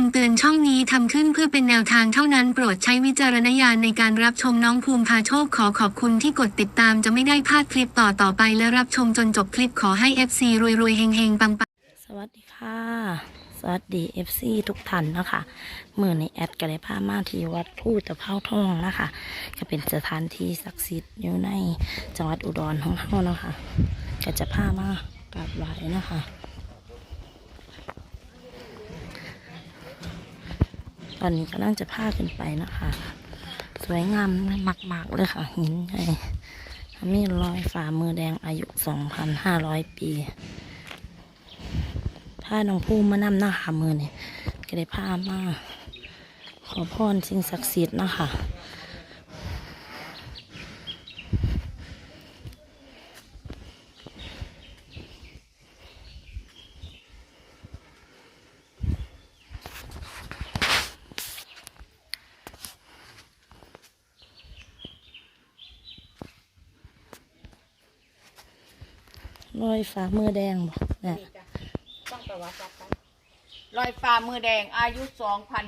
คำเตือนช่องนี้ทำขึ้นเพื่อเป็นแนวทางเท่านั้นโปรดใช้วิจารณญาณในการรับชมน้องภูมิพาโชคขอขอบคุณที่กดติดตามจะไม่ได้พลาดคลิปต่อต่อไปและรับชมจนจบคลิปขอให้ FC รวยๆเฮงๆปังๆ สวัสดีค่ะ สวัสดี FC ทุกท่านนะคะเมื่อในแอดก็ได้พามาที่วัดผู้ตะเภาทองนะคะก็เป็นสถานที่ศักดิ์สิทธิ์อยู่ในจังหวัดอุดรของเรานะคะก็จะพามากราบไหว้นะคะ อนนี้กำลังจะพาขึ้นไปนะคะ สวยงามมาก ๆ เลยค่ะ หินใหญ่มีรอยฝ่ามือแดงอายุ 2,500 ปีผ้าน้องผู้มานำหน้าหามือเนี่ยก็ได้พามา ขอพรสิ่งศักดิ์สิทธิ์นะคะ อยฝ่ามือแดงบอกเนี่ยต้องประวัติศาสตร์กันรอยฟ้ามือแดงอายุ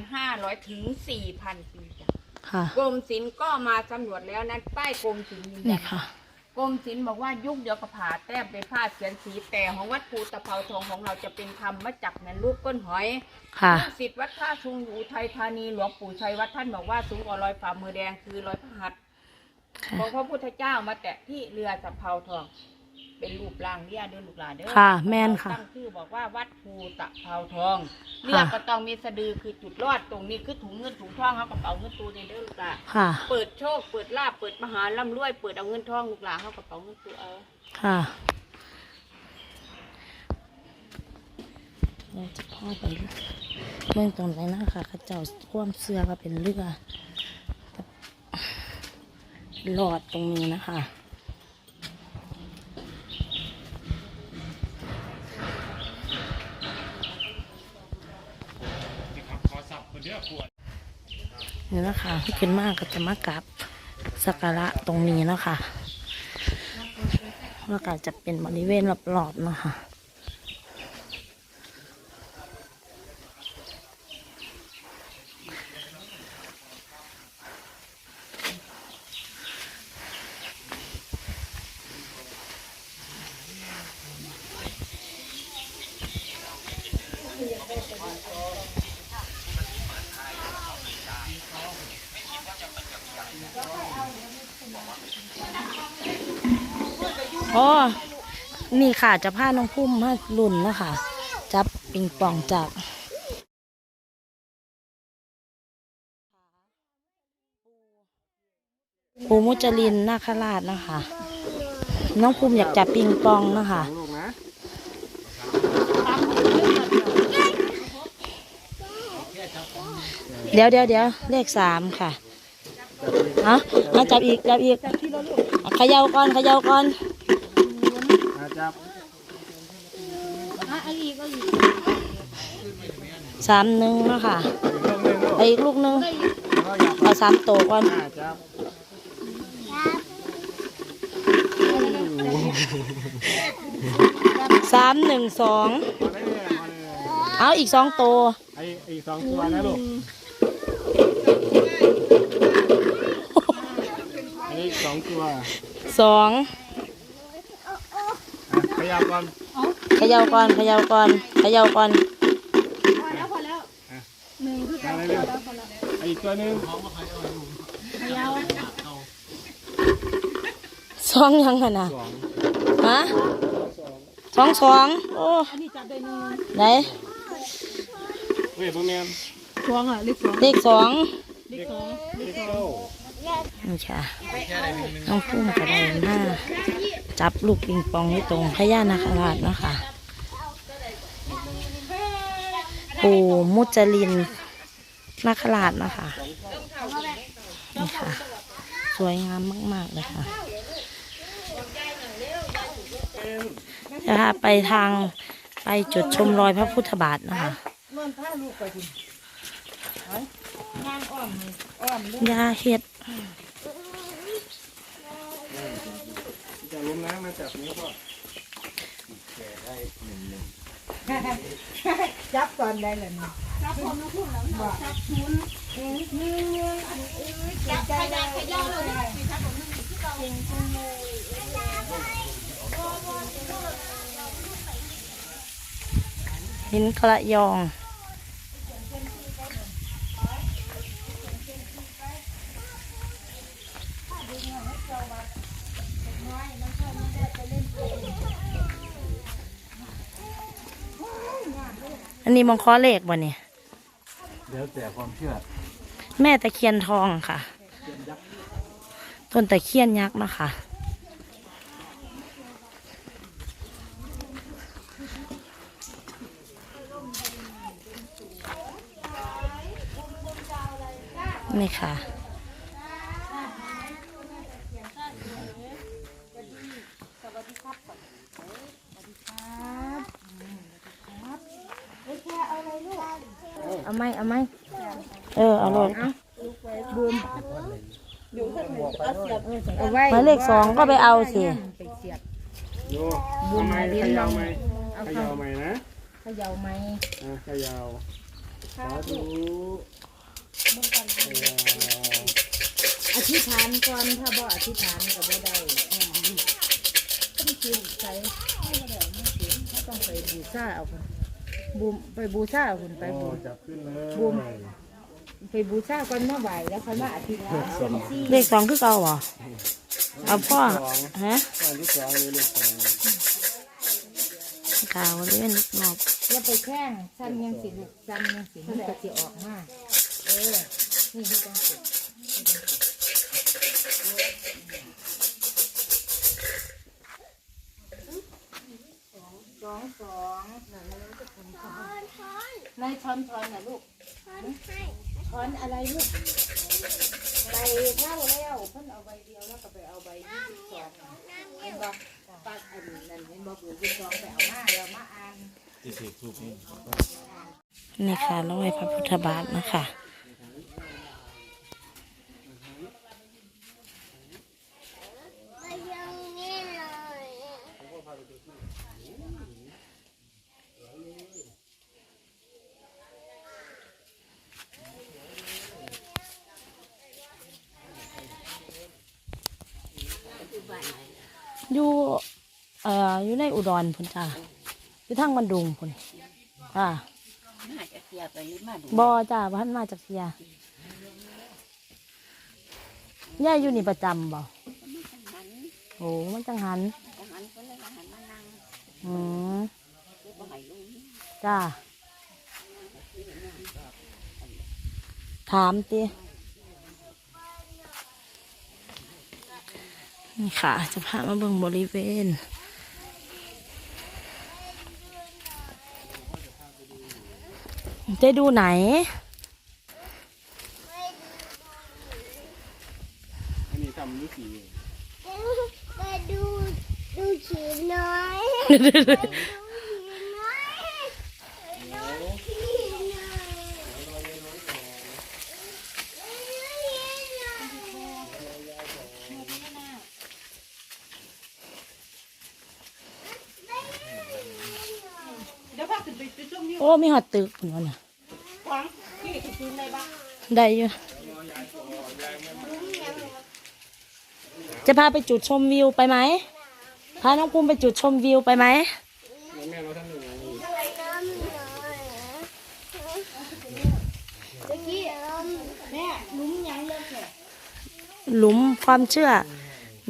2,500 ถึง 4,000 ปีจ้ะค่ะกรมศิลป์ก็มาสำรวจแล้วนั้นป้ายกรมศิลป์ยืนยันี่นค่ะ กรมศิลป์บอกว่ายุคเดียวกับผาแต้มเป็นผ้าเขียนสีแต่ของวัดภูตะเภาทองของเราจะเป็นธรรมมาจากนั้นรูปก้นหอย ค่ะ ลูกศิษย์วัดท่าชุงอยู่อุทัยธานีหลวงปู่ชัยวัดท่านบอกว่าสูงกว่ารอยฝ่ามือแดงคือรอยพระหัตถ์ค่ะ ของพระพุทธเจ้ามาแตะที่เรือสะเภาทอง เป็นรูปร่างเรียเดินลูกหลานเด้อค่ะแม่นค่ะตั้งชื่อบอกว่าวัดภูตะเภาทองเรือก็ต้องมีสะดือคือจุดรอดตรงนี้คือถุงเงินถุงทองเขากระเป๋าเงินตูในเด้อลูกหลานค่ะ เปิดโชคเปิดลาบเปิดมหาร่ำรวยเปิดเอาเงินทองลูกหลานเขากระเป๋าเงินตูเอาค่ะเราจะพ่อไปเมืองตรงไหนนะคะเขาเจ้าความเสื้อก็เป็นเรือหลอดตรงนี้นะคะ นี่นะคะขึ้นมากก็จะมากราบสักการะตรงนี้นะคะแล้วก็จะเป็นบริเวณรอบๆเนาะคะ อ๋อ นี่ค่ะจะพาน้องพุ่มมาลุ่นนะคะจับปิงปองจากปูมุจลินนาคราชนะคะ น้องภูมิอยากจับปิงปองนะคะเดี๋ยวเดี๋ยวเดี๋ยวเลขสามค่ะฮะมาจับอีกจับอีกเขย่าก่อนเขย่าก่อน อาจับ สามหนึ่งเนาะคะอีกลูกหนึ่งลูกไอ้อีกลูกหนึงก็อยากเอาสามโตวก่อนอาจับสามหนึ่งสองมาได้เลยมาเลยเอาอีกสองโตวไอ้อีกสองตัวนะลูกอันนี้อีกสองตัวสองอะขยับก่อนเขย่าก่อนเขย่าก่อนเขย่าก่อนมาเลย เร็วไอ้อีกตัวหนึงสองยังไงนะสองฮะสองสองโอ้ไหนเว้ยพ่อแม่เลขสองเด็กเด็กโตนี่ค่ะน้องพุ่มกระไดหน้าจับลูกปิงปองที่ตรงพญานาคราชเนาะค่ะ ปู่มุจลินนาคราชนะคะ นี่ค่ะ สวยงามมาก ๆ เลยค่ะ จะพาไปทางไปจุดชมรอยพระพุทธบาทนะคะยาเห็ดจะล้มนะมาจับนิ้วก็ จับก่อนได้เลยนะจับพนมน้องพูดแล้วจับชุนนื้อเนื้ออันเอ้ยจับขยันขยันเลยสิครับผมหินกระยอง นนี้มองคอเลขบ่เนี่ยเดี๋ยวแต่ความเชื่อ แม่ตะเคียนทองค่ะ ต้นตะเคียนยักษ์เนาะคะนี่ค่ะ เอาไหมเอาไหมเออเอาเลยเอาไว้หมายเลขสองก็ไปเอาสิไปเสียบโยเอาไหมเขยาวไหมเขยาวไหมนะเขย่าไหมอะเขยาวสาธุเขยาวอธิษฐานก่อนถ้าบ่อธิษฐานก็บ่ได้อ่าต้องกินใส่ให้บ่ได้ไม่กินเขาต้องไปบูชาเอาคน บูมไปบูชาเอาคนไปโอ้บู จับขึ้นเลยบูมไปบูชาก่อนมาไหวแล้วค่อยมาอธิษฐานเป็นซี่เลขสองคือเก่าเหรอเอาพ่อฮะตอนที่สองเลยเลขสองกาวเล่นนอกแล้วไปแข้งสั้นยังสิลูกสั้นยังสิมันก็สิออกมาเออนี่คือต้องสิส นายช้อนช้อนนะลูกช้อนอะไรลูกใบเท่าแล้วเพิ่นเอาใบเดียวแล้วก็ไปเอาใบที่สองเห็นบ่ปักอันนั้นเห็นบ่เบื่อที่สองไปเอามาแล้วมาอ่าน นี่นี่ค่ะร้อยพระพุทธบาทนะคะ อยู่เอ่ออยู่ในอุดรพุ่นจ้าอยู่ทางบันดุงพุ่นอ่าน่าจะเสียไปหรือมาดูบอจ้าพันมาจากเสียย่าอยู่นี่ประจำบ่โอ้มันจังหันหันคนเลยหันมานั่งอืมคือบ่ให้ลุงจ้าถามติ นี่ค่ะ จะพามาเบิ่งบริเวณจะดูไหน อันนี้ทำฤาษีมาดูดูขีน้อยมาดูฉีน้อยดูฉีน้อย เดี๋ยวพาขึ้นไปไปช มีหอดตึกพุ่นวะน่ะขวางที่จะกินอะได้อยู่จะพาไปจุดชมวิวไปไหมพาน้องภูมิไปจุดชมวิวไปไหมหลุมความเชื่อ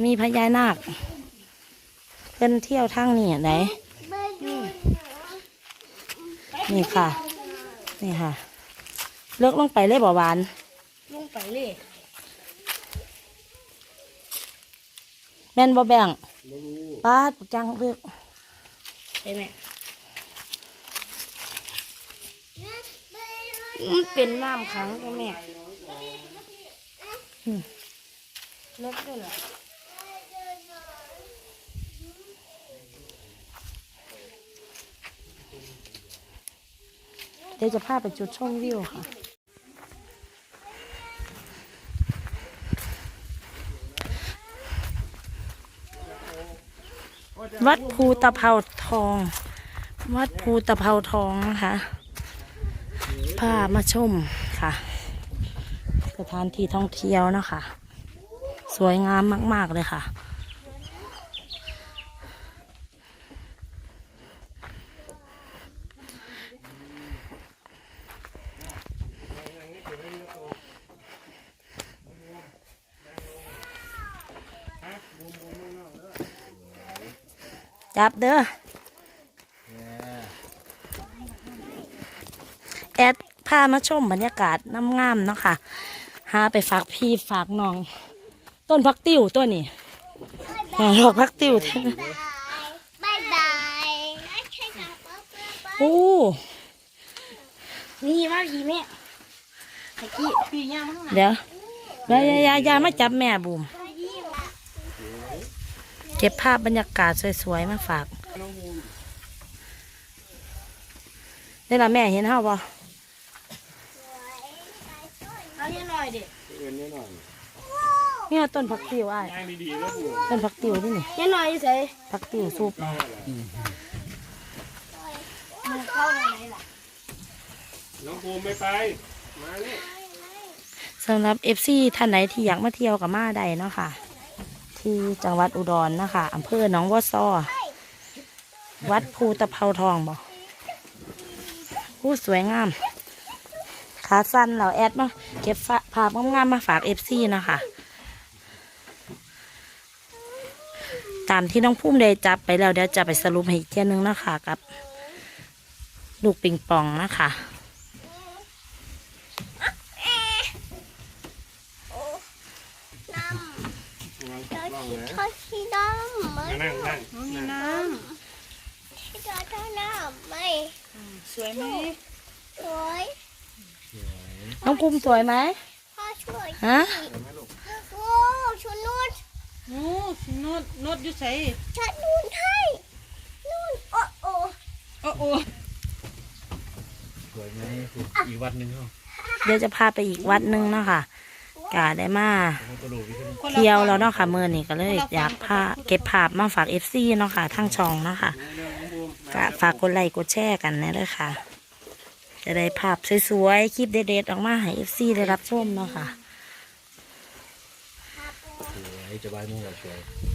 มีพญานาคเพื่อนเที่ยวทางนี่ไหนมาดู นี่ค่ะ นี่ค่ะ เลิกลงไปเลยบ่หวาน ลงไปเลยแม่นบ่แบ่งป้าดปักจังเลือกไปแม่มันเป็นน้ำขังก็แม่เลิกด้วยเหรอ เดี๋ยวจะพาไปจุดชมวิวค่ะ วัดภูตะเภาทอง วัดภูตะเภาทองนะคะพามาชมค่ะ สถานที่ท่องเที่ยวนะคะ สวยงามมาก ๆ เลยค่ะ จับเด้อแอดพามาชมบรรยากาศน้ำงามเนาะค่ะหาไปฝากพี่ฝากน้อง ต้นพักติ้วตัวนี้ดอกพักติ้วบายบายโอ้นี่มาพี่แม่ตะกี้พี่ย่างมาข้างหลังเดี๋ยวเดี๋ยวยายายามาจับแม่บุม เก็บภาพบรรยากาศสวยๆมาฝากนี่ละแม่เห็นเฮาบ่เอาเยอะหน่อยเด็กเอ็นนิดหน่อยเนี่ยต้นพักติ้วอ้ายย่างดีๆแล้วปู่ต้นพักติ้วที่นี่เยอะหน่อยใส่พักติ้วซุปมันเข้าในไหนล่ะน้องภูมิไม่ไป มาเลยสำหรับเอฟซีท่านไหนที่อยากมาเที่ยวกับมาได้เนาะค่ะ ที่จังหวัดอุดรนะคะอำเภอหนองวัวซอวัดภูตะเภาทองบ่ผู้สวยงาม ขาสั้นเราแอดมาเก็บฝาภาพงามๆมาฝากเอฟซีนะคะ ตามที่น้องพุ่มได้จับไปแล้วเดี๋ยวจะไปสรุปให้อีกเที่ยนึงนะคะกับ ลูกปิงปองนะคะ ลอง นะเขาขี้น้ำมานั่งนั่งนั่งขี้น้ำน้ำไม่สวยไหมสวยน้องพุ่มสวยไหมพ่อช่วยฮะโอ้ชุนนุ่นโอ้นดนดอยู่ใส่ฉันนุ่นให้นุ่นโอ้โอ้โอ้โอ้สวยไหมอีกวัดหนึ่งเขาเดี๋ยวจะพาไปอีกวัดหนึงเนาะค่ะ กาได้มาเขากระโดดไปขึ้นเที่ยวแล้วเนาะค่ะเมื่อนี้ก็เลยอยากพาเก็บภาพมาฝากเอฟซีเนาะค่ะทั้งช่องเนาะค่ะเร็วน้องภูมิก็ฝากกดไลค์กดแชร์กันนะเลยค่ะ จะได้ภาพสวยๆคลิปเด็ดๆออกมาให้เอฟซีได้รับชมเนาะค่ะสวยจะบายมุ่งกับสวยค